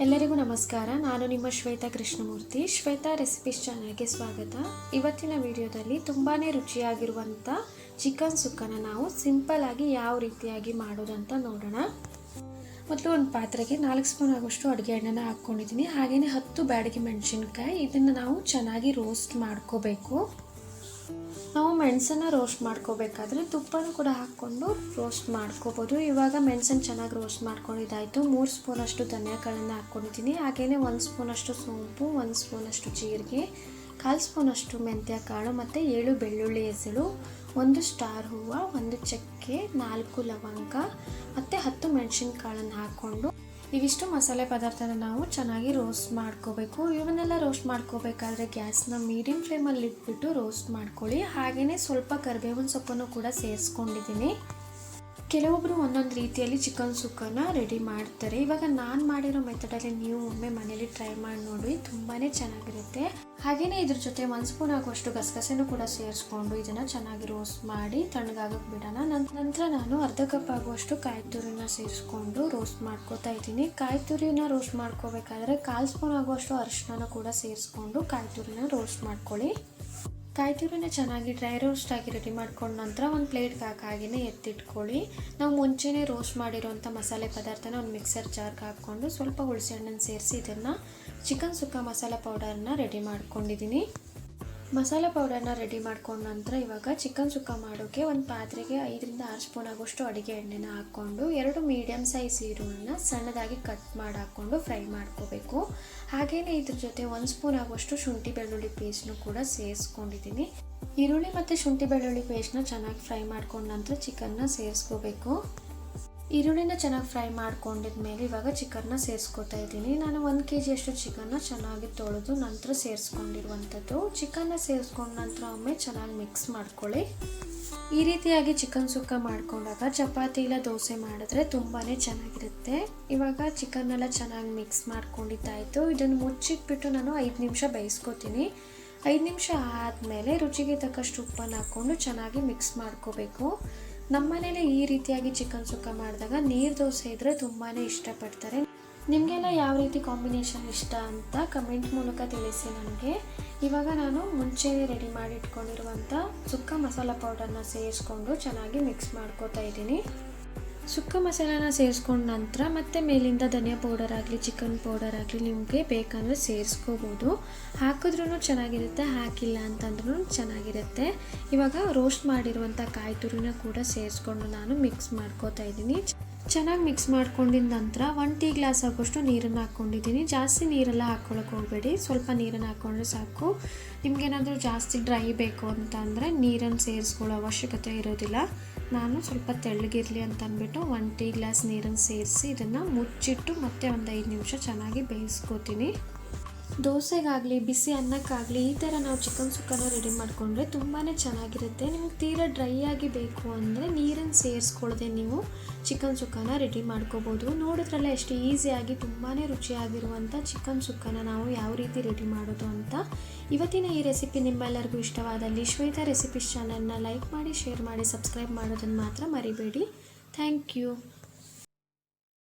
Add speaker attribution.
Speaker 1: ಎಲ್ಲರಿಗೂ ನಮಸ್ಕಾರ. ನಾನು ನಿಮ್ಮ ಶ್ವೇತಾ ಕೃಷ್ಣಮೂರ್ತಿ. ಶ್ವೇತಾ ರೆಸಿಪೀಸ್ ಚಾನಲ್ಗೆ ಸ್ವಾಗತ. ಇವತ್ತಿನ ವಿಡಿಯೋದಲ್ಲಿ ತುಂಬಾ ರುಚಿಯಾಗಿರುವಂಥ ಚಿಕನ್ ಸುಕ್ಕನ ನಾವು ಸಿಂಪಲ್ ಆಗಿ ಯಾವ ರೀತಿಯಾಗಿ ಮಾಡೋದಂತ ನೋಡೋಣ. ಮೊದಲು ಒಂದು ಪಾತ್ರೆಗೆ ನಾಲ್ಕು ಸ್ಪೂನ್ ಆಗೋಷ್ಟು ಅಡುಗೆ ಎಣ್ಣೆನ ಹಾಕ್ಕೊಂಡಿದ್ದೀನಿ ಹಾಗೆಯೇ ಹತ್ತು ಬ್ಯಾಡಗಿ ಮೆಣಸಿನ್ಕಾಯಿ. ಇದನ್ನು ನಾವು ಚೆನ್ನಾಗಿ ರೋಸ್ಟ್ ಮಾಡ್ಕೋಬೇಕು. ನಾವು ಮೆಣಸನ್ನು ರೋಸ್ಟ್ ಮಾಡ್ಕೋಬೇಕಾದ್ರೆ ತುಪ್ಪನೂ ಕೂಡ ಹಾಕ್ಕೊಂಡು ರೋಸ್ಟ್ ಮಾಡ್ಕೋಬೋದು. ಇವಾಗ ಮೆಣಸನ್ನು ಚೆನ್ನಾಗಿ ರೋಸ್ಟ್ ಮಾಡ್ಕೊಂಡಿದ್ದಾಯಿತು. ಮೂರು ಸ್ಪೂನಷ್ಟು ಧನಿಯಾಕಾಳನ್ನು ಹಾಕ್ಕೊಂಡಿದ್ದೀನಿ. ಹಾಗೆಯೇ ಒಂದು ಸ್ಪೂನಷ್ಟು ಸೋಂಪು, ಒಂದು ಸ್ಪೂನಷ್ಟು ಜೀರಿಗೆ, ಕಾಲು ಸ್ಪೂನಷ್ಟು ಮೆಂತ್ಯ ಕಾಳು ಮತ್ತು ಏಳು ಬೆಳ್ಳುಳ್ಳಿ ಹೆಸಳು, ಒಂದು ಸ್ಟಾರ್ ಹೂವು, ಒಂದು ಚಕ್ಕೆ, ನಾಲ್ಕು ಲವಂಗ ಮತ್ತು ಹತ್ತು ಮೆಣಸಿನ ಕಾಳನ್ನು ಹಾಕ್ಕೊಂಡು ಇವಿಷ್ಟು ಮಸಾಲೆ ಪದಾರ್ಥನ ನಾವು ಚೆನ್ನಾಗಿ ರೋಸ್ಟ್ ಮಾಡ್ಕೋಬೇಕು. ಇವನ್ನೆಲ್ಲ ರೋಸ್ಟ್ ಮಾಡ್ಕೋಬೇಕಾದ್ರೆ ಗ್ಯಾಸ್ನ ಮೀಡಿಯಂ ಫ್ಲೇಮಲ್ಲಿ ಇಟ್ಬಿಟ್ಟು ರೋಸ್ಟ್ ಮಾಡ್ಕೊಳ್ಳಿ. ಹಾಗೆಯೇ ಸ್ವಲ್ಪ ಕರಿಬೇವಿನ ಸೊಪ್ಪನ್ನು ಕೂಡ ಸೇರಿಸ್ಕೊಂಡಿದ್ದೀನಿ. ಕೆಲವೊಬ್ಬರು ಒಂದೊಂದು ರೀತಿಯಲ್ಲಿ ಚಿಕನ್ ಸುಕ್ಕನ ರೆಡಿ ಮಾಡ್ತಾರೆ. ಇವಾಗ ನಾನು ಮಾಡಿರೋ ಮೆಥಡಲ್ಲಿ ನೀವು ಒಮ್ಮೆ ಮನೇಲಿ ಟ್ರೈ ಮಾಡಿ ನೋಡಿ ತುಂಬಾ ಚೆನ್ನಾಗಿರುತ್ತೆ. ಹಾಗೆಯೇ ಇದ್ರ ಜೊತೆ ಒಂದು ಸ್ಪೂನ್ ಆಗುವಷ್ಟು ಗಸಗಸೆನೂ ಕೂಡ ಸೇರಿಸ್ಕೊಂಡು ಇದನ್ನು ಚೆನ್ನಾಗಿ ರೋಸ್ಟ್ ಮಾಡಿ ತಣ್ಣಗಾಗಕ್ಕೆ ಬಿಡೋಣ. ನಂತರ ನಾನು ಅರ್ಧ ಕಪ್ ಆಗುವಷ್ಟು ಕಾಯಿ ತುರಿನ ಸೇರಿಸ್ಕೊಂಡು ರೋಸ್ಟ್ ಮಾಡ್ಕೋತಾ ಇದ್ದೀನಿ. ಕಾಯಿ ತುರಿನ ರೋಸ್ಟ್ ಮಾಡ್ಕೋಬೇಕಾದ್ರೆ ಕಾಲು ಸ್ಪೂನ್ ಆಗುವಷ್ಟು ಅರಿಶಿನ ಕೂಡ ಸೇರಿಸ್ಕೊಂಡು ಕಾಯಿ ತುರಿನ ರೋಸ್ಟ್ ಮಾಡ್ಕೊಳ್ಳಿ. ಕಾಯಿ ತುರಿನ ಚೆನ್ನಾಗಿ ಡ್ರೈ ರೋಸ್ಟ್ ಆಗಿ ರೆಡಿ ಮಾಡ್ಕೊಂಡ ನಂತರ ಒಂದು ಪ್ಲೇಟ್ಗೆ ಹಾಕಾಗಿನೇ ಎತ್ತಿಟ್ಕೊಳ್ಳಿ. ನಾವು ಮುಂಚೆನೇ ರೋಸ್ಟ್ ಮಾಡಿರೋಂಥ ಮಸಾಲೆ ಪದಾರ್ಥನ ಒಂದು ಮಿಕ್ಸರ್ ಜಾರ್ಗೆ ಹಾಕ್ಕೊಂಡು ಸ್ವಲ್ಪ ಹುಣಸೆ ಹಣ್ಣನ್ನು ಸೇರಿಸಿ ಇದನ್ನು ಚಿಕನ್ ಸುಕ್ಕ ಮಸಾಲೆ ಪೌಡರನ್ನ ರೆಡಿ ಮಾಡ್ಕೊಂಡಿದ್ದೀನಿ ಮಸಾಲ ಪೌಡರ್ನ ರೆಡಿ ಮಾಡ್ಕೊಂಡ ನಂತರ ಇವಾಗ ಚಿಕನ್ ಸುಕ್ಕ ಮಾಡೋಕ್ಕೆ ಒಂದು ಪಾತ್ರೆಗೆ ಐದರಿಂದ ಆರು ಸ್ಪೂನ್ ಆಗೋಷ್ಟು ಅಡುಗೆ ಎಣ್ಣೆನ ಹಾಕ್ಕೊಂಡು ಎರಡು ಮೀಡಿಯಮ್ ಸೈಜ್ ಈರುಳ್ಳಿನ ಸಣ್ಣದಾಗಿ ಕಟ್ ಮಾಡಿ ಹಾಕ್ಕೊಂಡು ಫ್ರೈ ಮಾಡ್ಕೋಬೇಕು. ಹಾಗೆಯೇ ಇದ್ರ ಜೊತೆ ಒಂದು ಸ್ಪೂನ್ ಆಗೋಷ್ಟು ಶುಂಠಿ ಬೆಳ್ಳುಳ್ಳಿ ಪೇಸ್ಟ್ನು ಕೂಡ ಸೇರಿಸ್ಕೊಂಡಿದ್ದೀನಿ. ಈರುಳ್ಳಿ ಮತ್ತು ಶುಂಠಿ ಬೆಳ್ಳುಳ್ಳಿ ಪೇಸ್ಟ್ನ ಚೆನ್ನಾಗಿ ಫ್ರೈ ಮಾಡ್ಕೊಂಡ ನಂತರ ಚಿಕನ್ನ ಸೇರಿಸ್ಕೋಬೇಕು. ಈರುಳ್ಳಿನ ಚೆನ್ನಾಗಿ ಫ್ರೈ ಮಾಡ್ಕೊಂಡಿದ್ಮೇಲೆ ಇವಾಗ ಚಿಕನ್ನ ಸೇರಿಸ್ಕೊತಾ ಇದ್ದೀನಿ. ನಾನು ಒಂದು ಕೆ ಜಿಯಷ್ಟು ಚಿಕನ್ನ ಚೆನ್ನಾಗಿ ತೊಳೆದು ನಂತರ ಸೇರಿಸ್ಕೊಂಡಿರುವಂಥದ್ದು. ಚಿಕನ್ನ ಸೇರಿಸ್ಕೊಂಡ ನಂತರ ಒಮ್ಮೆ ಚೆನ್ನಾಗಿ ಮಿಕ್ಸ್ ಮಾಡ್ಕೊಳ್ಳಿ. ಈ ರೀತಿಯಾಗಿ ಚಿಕನ್ ಸುಕ್ಕ ಮಾಡ್ಕೊಂಡಾಗ ಚಪಾತಿ ಇಲ್ಲ ದೋಸೆ ಮಾಡಿದ್ರೆ ತುಂಬಾ ಚೆನ್ನಾಗಿರುತ್ತೆ. ಇವಾಗ ಚಿಕನ್ನೆಲ್ಲ ಚೆನ್ನಾಗಿ ಮಿಕ್ಸ್ ಮಾಡ್ಕೊಂಡಿದ್ದಾಯಿತು. ಇದನ್ನು ಮುಚ್ಚಿಟ್ಬಿಟ್ಟು ನಾನು ಐದು ನಿಮಿಷ ಬೇಯಿಸ್ಕೊತೀನಿ. ಐದು ನಿಮಿಷ ಆದಮೇಲೆ ರುಚಿಗೆ ತಕ್ಕಷ್ಟು ಉಪ್ಪನ್ನು ಹಾಕ್ಕೊಂಡು ಚೆನ್ನಾಗಿ ಮಿಕ್ಸ್ ಮಾಡ್ಕೋಬೇಕು. ನಮ್ಮ ಮನೇಲಿ ಈ ರೀತಿಯಾಗಿ ಚಿಕನ್ ಸುಕ್ಕ ಮಾಡಿದಾಗ ನೀರು ದೋಸೆ ಇದ್ದರೆ ತುಂಬಾ ಇಷ್ಟಪಡ್ತಾರೆ. ನಿಮಗೆಲ್ಲ ಯಾವ ರೀತಿ ಕಾಂಬಿನೇಷನ್ ಇಷ್ಟ ಅಂತ ಕಮೆಂಟ್ ಮೂಲಕ ತಿಳಿಸಿ ನನಗೆ ಇವಾಗ ನಾನು ಮುಂಚೆನೇ ರೆಡಿ ಮಾಡಿ ಇಟ್ಕೊಂಡಿರುವಂಥ ಸುಕ್ಕ ಮಸಾಲ ಪೌಡರ್ನ ಸೇರಿಸ್ಕೊಂಡು ಚೆನ್ನಾಗಿ ಮಿಕ್ಸ್ ಮಾಡ್ಕೋತಾ ಇದ್ದೀನಿ. ಸುಕ್ಕ ಮಸಾಲಾನ ಸೇರಿಸ್ಕೊಂಡ ನಂತರ ಮತ್ತೆ ಮೇಲಿಂದ ಧನಿಯಾ ಪೌಡರ್ ಆಗಲಿ ಚಿಕನ್ ಪೌಡರ್ ಆಗಲಿ ನಿಮಗೆ ಬೇಕಂದರೆ ಸೇರಿಸ್ಕೋಬೋದು. ಹಾಕಿದ್ರೂ ಚೆನ್ನಾಗಿರುತ್ತೆ, ಹಾಕಿಲ್ಲ ಅಂತಂದ್ರೂ ಚೆನ್ನಾಗಿರುತ್ತೆ. ಇವಾಗ ರೋಸ್ಟ್ ಮಾಡಿರುವಂಥ ಕಾಯಿ ತುರಿನ ಕೂಡ ಸೇರಿಸ್ಕೊಂಡು ನಾನು ಮಿಕ್ಸ್ ಮಾಡ್ಕೋತಾ ಇದ್ದೀನಿ. ಚೆನ್ನಾಗಿ ಮಿಕ್ಸ್ ಮಾಡ್ಕೊಂಡಿದ ನಂತರ ಒನ್ ಟೀ ಗ್ಲಾಸ್ ಆಗೋಷ್ಟು ನೀರನ್ನು ಹಾಕ್ಕೊಂಡಿದ್ದೀನಿ. ಜಾಸ್ತಿ ನೀರೆಲ್ಲ ಹಾಕ್ಕೊಳಕ್ಕೆ ಹೋಗಬೇಡಿ. ಸ್ವಲ್ಪ ನೀರನ್ನು ಹಾಕ್ಕೊಂಡ್ರೆ ಸಾಕು. ನಿಮಗೇನಾದರೂ ಜಾಸ್ತಿ ಡ್ರೈ ಬೇಕು ಅಂತ ಅಂದರೆ ನೀರನ್ನು ಸೇರಿಸ್ಕೊಳ್ಳೋ ಅವಶ್ಯಕತೆ ಇರೋದಿಲ್ಲ. ನಾನು ಸ್ವಲ್ಪ ತೆಳ್ಳಗಿರಲಿ ಅಂತ ಅಂದ್ಬಿಟ್ಟು ಒನ್ ಟೀ ಗ್ಲಾಸ್ ನೀರನ್ನು ಸೇರಿಸಿ ಇದನ್ನು ಮುಚ್ಚಿಟ್ಟು ಮತ್ತೆ ಒಂದು ಐದು ನಿಮಿಷ ಚೆನ್ನಾಗಿ ಬೇಯಿಸ್ಕೋತೀನಿ. ದೋಸೆಗಾಗಲಿ, ಬಿಸಿ ಅನ್ನಕ್ಕಾಗಲಿ, ಈ ಥರ ನಾವು ಚಿಕನ್ ಸುಕ್ಕನ ರೆಡಿ ಮಾಡಿಕೊಂಡ್ರೆ ತುಂಬಾ ಚೆನ್ನಾಗಿರುತ್ತೆ. ನಿಮಗೆ ತೀರಾ ಡ್ರೈ ಆಗಿ ಬೇಕು ಅಂದರೆ ನೀರನ್ನು ಸೇರಿಸ್ಕೊಳ್ಳದೆ ನೀವು ಚಿಕನ್ ಸುಕ್ಕನ ರೆಡಿ ಮಾಡ್ಕೋಬೋದು. ನೋಡಿದ್ರಲ್ಲ ಎಷ್ಟು ಈಸಿಯಾಗಿ ತುಂಬಾ ರುಚಿಯಾಗಿರುವಂಥ ಚಿಕನ್ ಸುಕ್ಕನ ನಾವು ಯಾವ ರೀತಿ ರೆಡಿ ಮಾಡೋದು ಅಂತ. ಇವತ್ತಿನ ಈ ರೆಸಿಪಿ ನಿಮ್ಮೆಲ್ಲರಿಗೂ ಇಷ್ಟವಾದಲ್ಲಿ ಶ್ವೇತಾ ರೆಸಿಪೀಸ್ ಚಾನಲ್ನ ಲೈಕ್ ಮಾಡಿ ಶೇರ್ ಮಾಡಿ ಸಬ್ಸ್ಕ್ರೈಬ್ ಮಾಡೋದನ್ನು ಮಾತ್ರ ಮರಿಬೇಡಿ. Thank you.